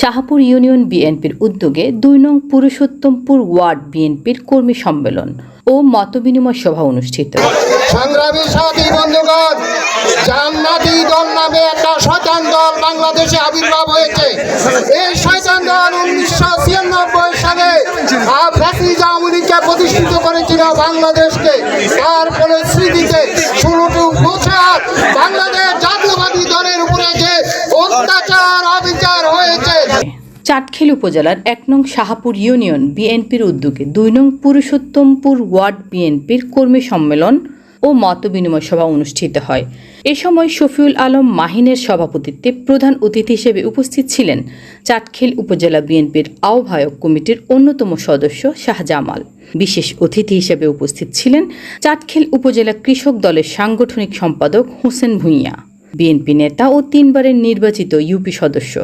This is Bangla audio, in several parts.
শাহপুর ইউনিয়ন বিএনপির উদ্যোগে দুই নং পুরুষোত্তমপুর ওয়ার্ড বিএনপির কর্মী সম্মেলন ও মতবিনিময় সভা অনুষ্ঠিত। সংগ্রামী সাথী বন্ধুগণ, জান্নাতি দল নামে একটা শয়তান দল বাংলাদেশে আবির্ভাব হয়েছে। এই শয়তান দল উনিশশো ছিয়ানব্বই সালে ফ্যাসিজ আওয়ামী লীগকে প্রতিষ্ঠিত করেছিল বাংলাদেশকে। তারপরে স্মৃতিতে ষোলোটি বছর বাংলাদেশ জাতীয়বাদী দলের উপরে যে অত্যাচার, অবিচার চাটখিল উপজেলার এক নং শাহপুর ইউনিয়ন বিএনপির উদ্যোগে দুই নং পুরুষোত্তমপুর ওয়ার্ড বিএনপির কর্মী সম্মেলন ও মতবিনিময় সভা অনুষ্ঠিত হয়। এ সময় শফিউল আলম মাহিনের সভাপতিত্বে প্রধান অতিথি হিসেবে উপস্থিত ছিলেন চাটখিল উপজেলা বিএনপির আহ্বায়ক কমিটির অন্যতম সদস্য শাহজামাল। বিশেষ অতিথি হিসেবে উপস্থিত ছিলেন চাটখিল উপজেলা কৃষক দলের সাংগঠনিক সম্পাদক হোসেন ভূঁইয়া। বিএনপি নেতা ও তিনবারের নির্বাচিত ইউপি সদস্য।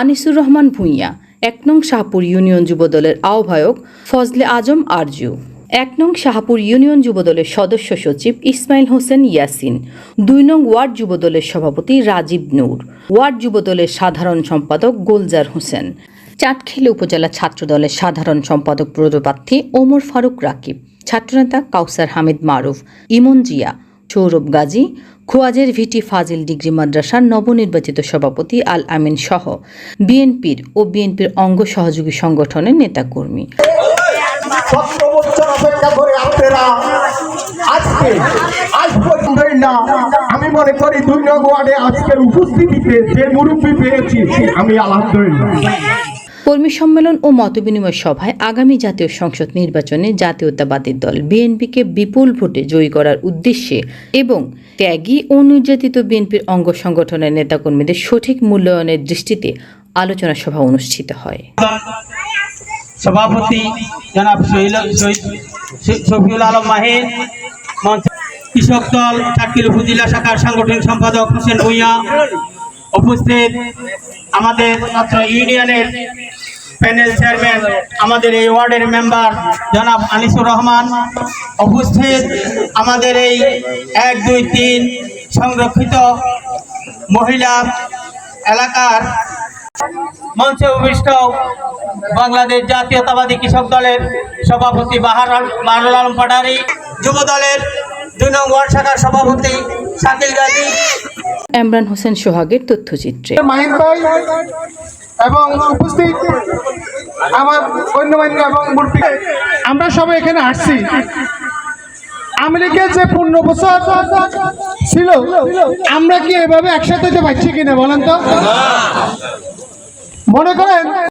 আনিসুর রহমান ভূঁইয়া, এক নং শাহপুর ইউনিয়ন যুবদলের আহ্বায়ক ফজলে আজম আরজু। এক নং শাহপুর ইউনিয়ন যুবদলের সদস্য সচিব ইসমাইল হোসেন ইয়াসিন। দুই নং ওয়ার্ড যুবদলের সভাপতি রাজীব নূর। ওয়ার্ড যুবদলের সাধারণ সম্পাদক গোলজার হোসেন। চাটখিল উপজেলা ছাত্রদলের সাধারণ সম্পাদক পদপ্রার্থী ওমর ফারুক রাকিব। ছাত্রনেতা কাউসার হামিদ মারুফ, ইমন জিয়া। সৌরভ গাজী, খোয়াজের ভিটি ফাজিল ডিগ্রি মাদ্রাসার নবনির্বাচিত সভাপতি আল আমিন সহ বিএনপির ও বিএনপির অঙ্গ সহযোগী সংগঠনের নেতাকর্মী। আমি মনে করি দুই নং ওয়ার্ডে আজকের উপস্থিতিতে যে মুরব্বী পেয়েছি, আমি আলহামদুলিল্লাহ। কর্মী সম্মেলন ও মতবিনিময় সভায় আগামী জাতীয় সংসদ নির্বাচনে জাতীয়তাবাদী দল বিএনপিকে বিপুল ভোটে জয়ী করার উদ্দেশ্যে এবং ত্যাগী ও নির্যাতিত বিএনপির অঙ্গ সংগঠনের নেতাকর্মীদের সঠিক মূল্যায়নের দৃষ্টিতে আলোচনা সভা অনুষ্ঠিত হয়। সভাপতি জনাব শফিউল আলম মঞ্চে কৃষক দল চাটকিল উপজেলা শাখার সাংগঠনিক সম্পাদক হোসেন ভূঁইয়া উপস্থিত আমাদের ইউনিয়নের প্যানেল চেয়ারম্যান আমাদের এই ওয়ার্ডের মেম্বার জনাব আনিসুর রহমান উপস্থিত। আমাদের এই এক দুই তিন সংরক্ষিত মহিলা এলাকার মঞ্চে উপবিষ্ট বাংলাদেশ জাতীয়তাবাদী কৃষক দলের সভাপতি বাহার বাহারুল আলম পাটারি যুব দলের দুই নং ওয়ার্ড শাখার সভাপতি শাকিল গাজী। এমরান হোসেন সোহাগের তথ্যচিত্রে। মাহিন ভাই এবং উপস্থিত আমার অন্যমান্য এবং মুরব্বী আমরা সবাই এখানে আসছি। আমেরিকার যে পূর্ণ বছর ছিল, আমরা কি এভাবে একসাথে যে পারছি কিনা বলেন তো? মনে করেন